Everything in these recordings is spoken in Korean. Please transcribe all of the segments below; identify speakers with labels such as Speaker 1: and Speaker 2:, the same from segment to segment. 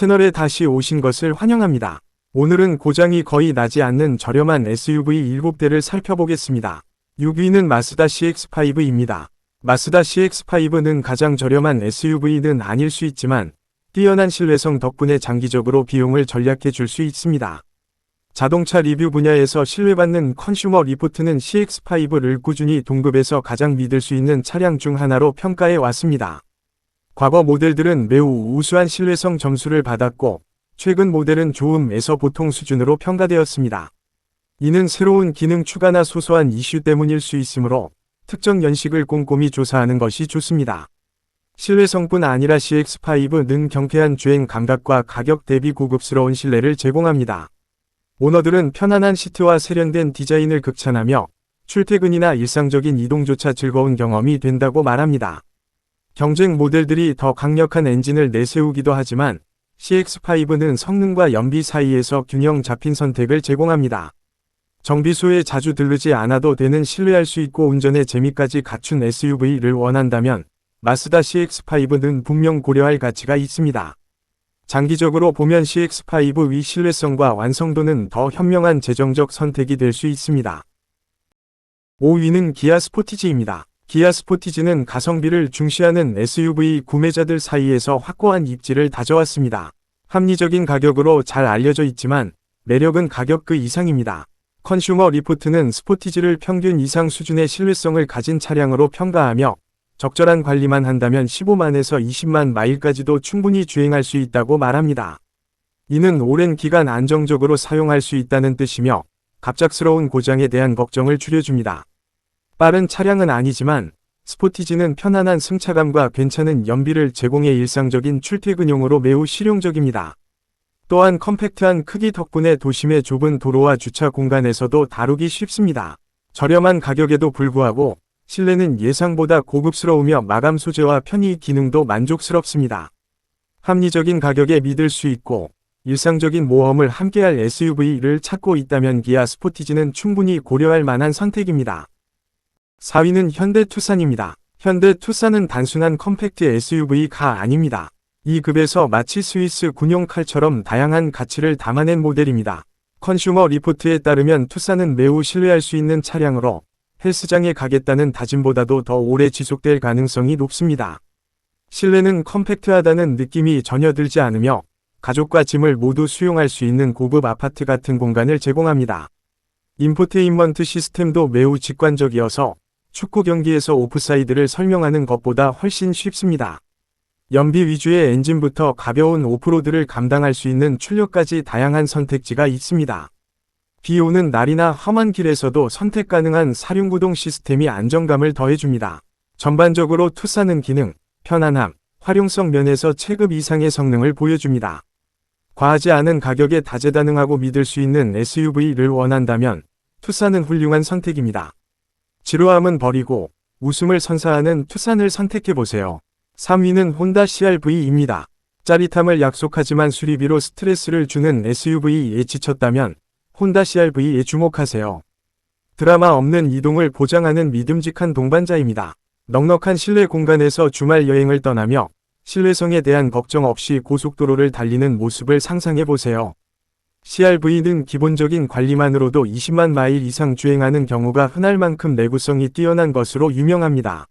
Speaker 1: 채널에 다시 오신 것을 환영합니다. 오늘은 고장이 거의 나지 않는 저렴한 SUV 7대를 살펴보겠습니다. 6위는 마스다 CX5입니다. 마스다 CX5는 가장 저렴한 SUV는 아닐 수 있지만 뛰어난 신뢰성 덕분에 장기적으로 비용을 절약해 줄 수 있습니다. 자동차 리뷰 분야에서 신뢰받는 컨슈머 리포트는 CX5를 꾸준히 동급에서 가장 믿을 수 있는 차량 중 하나로 평가해 왔습니다. 과거 모델들은 매우 우수한 신뢰성 점수를 받았고 최근 모델은 좋음에서 보통 수준으로 평가되었습니다. 이는 새로운 기능 추가나 소소한 이슈 때문일 수 있으므로 특정 연식을 꼼꼼히 조사하는 것이 좋습니다. 신뢰성뿐 아니라 CX5는 경쾌한 주행 감각과 가격 대비 고급스러운 신뢰를 제공합니다. 오너들은 편안한 시트와 세련된 디자인을 극찬하며 출퇴근이나 일상적인 이동조차 즐거운 경험이 된다고 말합니다. 경쟁 모델들이 더 강력한 엔진을 내세우기도 하지만 CX5는 성능과 연비 사이에서 균형 잡힌 선택을 제공합니다. 정비소에 자주 들르지 않아도 되는 신뢰할 수 있고 운전의 재미까지 갖춘 SUV를 원한다면 마스다 CX5는 분명 고려할 가치가 있습니다. 장기적으로 보면 CX5의 신뢰성과 완성도는 더 현명한 재정적 선택이 될 수 있습니다. 5위는 기아 스포티지입니다. 기아 스포티지는 가성비를 중시하는 SUV 구매자들 사이에서 확고한 입지를 다져왔습니다. 합리적인 가격으로 잘 알려져 있지만 매력은 가격 그 이상입니다. 컨슈머 리포트는 스포티지를 평균 이상 수준의 신뢰성을 가진 차량으로 평가하며 적절한 관리만 한다면 15만에서 20만 마일까지도 충분히 주행할 수 있다고 말합니다. 이는 오랜 기간 안정적으로 사용할 수 있다는 뜻이며 갑작스러운 고장에 대한 걱정을 줄여줍니다. 빠른 차량은 아니지만 스포티지는 편안한 승차감과 괜찮은 연비를 제공해 일상적인 출퇴근용으로 매우 실용적입니다. 또한 컴팩트한 크기 덕분에 도심의 좁은 도로와 주차 공간에서도 다루기 쉽습니다. 저렴한 가격에도 불구하고 실내는 예상보다 고급스러우며 마감 소재와 편의 기능도 만족스럽습니다. 합리적인 가격에 믿을 수 있고 일상적인 모험을 함께할 SUV를 찾고 있다면 기아 스포티지는 충분히 고려할 만한 선택입니다. 4위는 현대 투싼입니다. 현대 투싼은 단순한 컴팩트 SUV가 아닙니다. 이 급에서 마치 스위스 군용 칼처럼 다양한 가치를 담아낸 모델입니다. 컨슈머 리포트에 따르면 투싼은 매우 신뢰할 수 있는 차량으로 헬스장에 가겠다는 다짐보다도 더 오래 지속될 가능성이 높습니다. 실내는 컴팩트하다는 느낌이 전혀 들지 않으며 가족과 짐을 모두 수용할 수 있는 고급 아파트 같은 공간을 제공합니다. 인포테인먼트 시스템도 매우 직관적이어서 축구 경기에서 오프사이드를 설명하는 것보다 훨씬 쉽습니다. 연비 위주의 엔진부터 가벼운 오프로드를 감당할 수 있는 출력까지 다양한 선택지가 있습니다. 비 오는 날이나 험한 길에서도 선택 가능한 사륜구동 시스템이 안정감을 더해줍니다. 전반적으로 투싼은 기능, 편안함, 활용성 면에서 체급 이상의 성능을 보여줍니다. 과하지 않은 가격에 다재다능하고 믿을 수 있는 SUV를 원한다면 투싼은 훌륭한 선택입니다. 지루함은 버리고 웃음을 선사하는 투싼을 선택해보세요. 3위는 혼다 CRV입니다. 짜릿함을 약속하지만 수리비로 스트레스를 주는 SUV에 지쳤다면 혼다 CRV에 주목하세요. 드라마 없는 이동을 보장하는 믿음직한 동반자입니다. 넉넉한 실내 공간에서 주말 여행을 떠나며 신뢰성에 대한 걱정 없이 고속도로를 달리는 모습을 상상해보세요. CRV는 기본적인 관리만으로도 20만 마일 이상 주행하는 경우가 흔할 만큼 내구성이 뛰어난 것으로 유명합니다.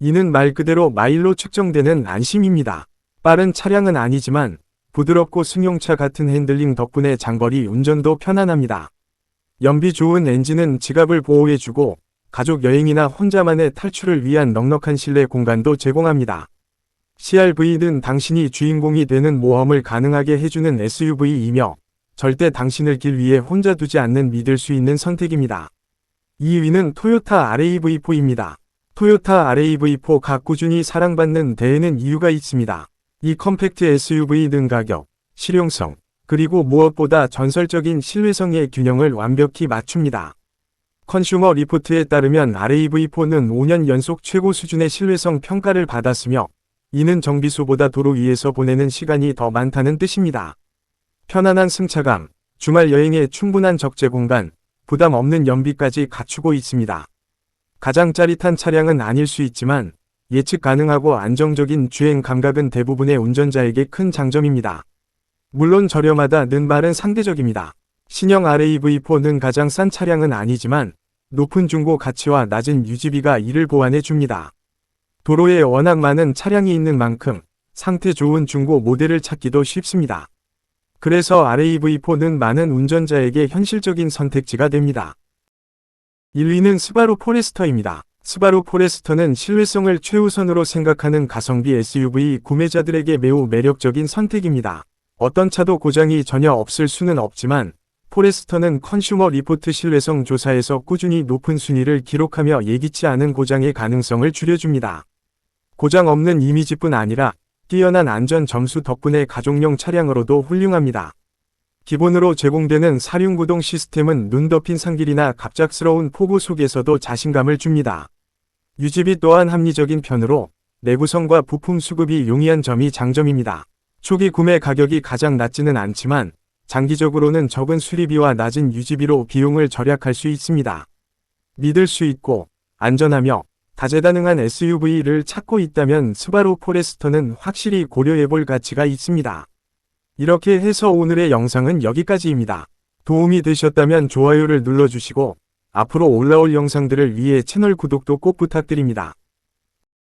Speaker 1: 이는 말 그대로 마일로 측정되는 안심입니다. 빠른 차량은 아니지만 부드럽고 승용차 같은 핸들링 덕분에 장거리 운전도 편안합니다. 연비 좋은 엔진은 지갑을 보호해주고 가족 여행이나 혼자만의 탈출을 위한 넉넉한 실내 공간도 제공합니다. CRV는 당신이 주인공이 되는 모험을 가능하게 해주는 SUV이며 절대 당신을 길 위에 혼자 두지 않는 믿을 수 있는 선택입니다. 2위는 토요타 RAV4입니다. 토요타 RAV4가 꾸준히 사랑받는 데에는 이유가 있습니다. 이 컴팩트 SUV는 가격, 실용성, 그리고 무엇보다 전설적인 신뢰성의 균형을 완벽히 맞춥니다. 컨슈머 리포트에 따르면 RAV4는 5년 연속 최고 수준의 신뢰성 평가를 받았으며 이는 정비소보다 도로 위에서 보내는 시간이 더 많다는 뜻입니다. 편안한 승차감, 주말 여행에 충분한 적재 공간, 부담 없는 연비까지 갖추고 있습니다. 가장 짜릿한 차량은 아닐 수 있지만 예측 가능하고 안정적인 주행 감각은 대부분의 운전자에게 큰 장점입니다. 물론 저렴하다는 말은 상대적입니다. 신형 RAV4는 가장 싼 차량은 아니지만 높은 중고 가치와 낮은 유지비가 이를 보완해 줍니다. 도로에 워낙 많은 차량이 있는 만큼 상태 좋은 중고 모델을 찾기도 쉽습니다. 그래서 RAV4는 많은 운전자에게 현실적인 선택지가 됩니다. 1위는 스바루 포레스터입니다. 스바루 포레스터는 신뢰성을 최우선으로 생각하는 가성비 SUV 구매자들에게 매우 매력적인 선택입니다. 어떤 차도 고장이 전혀 없을 수는 없지만 포레스터는 컨슈머 리포트 신뢰성 조사에서 꾸준히 높은 순위를 기록하며 예기치 않은 고장의 가능성을 줄여줍니다. 고장 없는 이미지뿐 아니라 뛰어난 안전 점수 덕분에 가족용 차량으로도 훌륭합니다. 기본으로 제공되는 사륜구동 시스템은 눈 덮인 산길이나 갑작스러운 폭우 속에서도 자신감을 줍니다. 유지비 또한 합리적인 편으로 내구성과 부품 수급이 용이한 점이 장점입니다. 초기 구매 가격이 가장 낮지는 않지만 장기적으로는 적은 수리비와 낮은 유지비로 비용을 절약할 수 있습니다. 믿을 수 있고 안전하며 다재다능한 SUV를 찾고 있다면 스바루 포레스터는 확실히 고려해볼 가치가 있습니다. 이렇게 해서 오늘의 영상은 여기까지입니다. 도움이 되셨다면 좋아요를 눌러주시고 앞으로 올라올 영상들을 위해 채널 구독도 꼭 부탁드립니다.